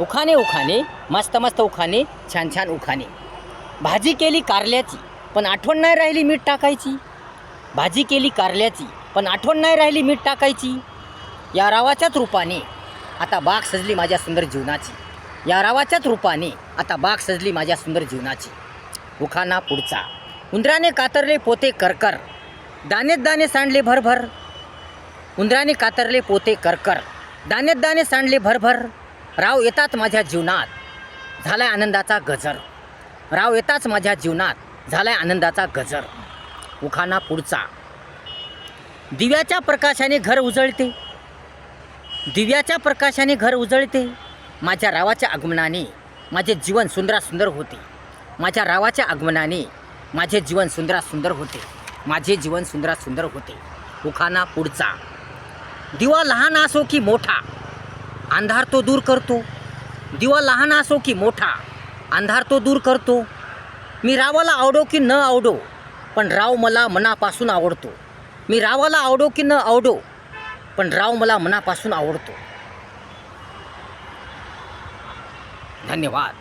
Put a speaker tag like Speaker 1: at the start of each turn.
Speaker 1: उखाणे उखाणे मस्त मस्त उखाणे छान छान उखाणे. भाजी केली कारल्याची पण आठवण नाही राहिली मीठ टाकायची. भाजी केली कारल्याची पण आठवण नाही राहिली मीठ टाकायची. या रावाच्याच रूपाने आता बाग सजली माझ्या सुंदर जीवनाची. या रावाच्याच रूपाने आता बाग सजली माझ्या सुंदर जीवनाची. उखाणा पुढचा. उंदराने कातरले पोते करकर. दानेत दाणे सांडले भरभर. उंदराने कातरले पोते करकर. दानेत दाणे सांडले भरभर. राव येतात माझ्या जीवनात. झालाय आनंदाचा गजर. राव येताच माझ्या जीवनात. झालाय आनंदाचा गजर. उखाणा पुढचा. दिव्याच्या प्रकाशाने घर उजळते. दिव्याच्या प्रकाशाने घर उजळते. माझ्या रावाच्या आगमनाने माझे जीवन सुंदरासुंदर होते. माझ्या रावाच्या आगमनाने माझे जीवन सुंदरा सुंदर होते. माझे जीवन सुंदरा सुंदर होते. उखाना पुढचा. दिवा लहान असो की मोठा अंधार तो दूर करतो. दिवा लहान असो की मोठा अंधार तो दूर करतो. मी रावाला आवडो की न आवडो पण राव मला मनापासून आवडतो. मी रावाला आवडो की न आवडो पण राव मला मनापासून आवडतो. धन्यवाद.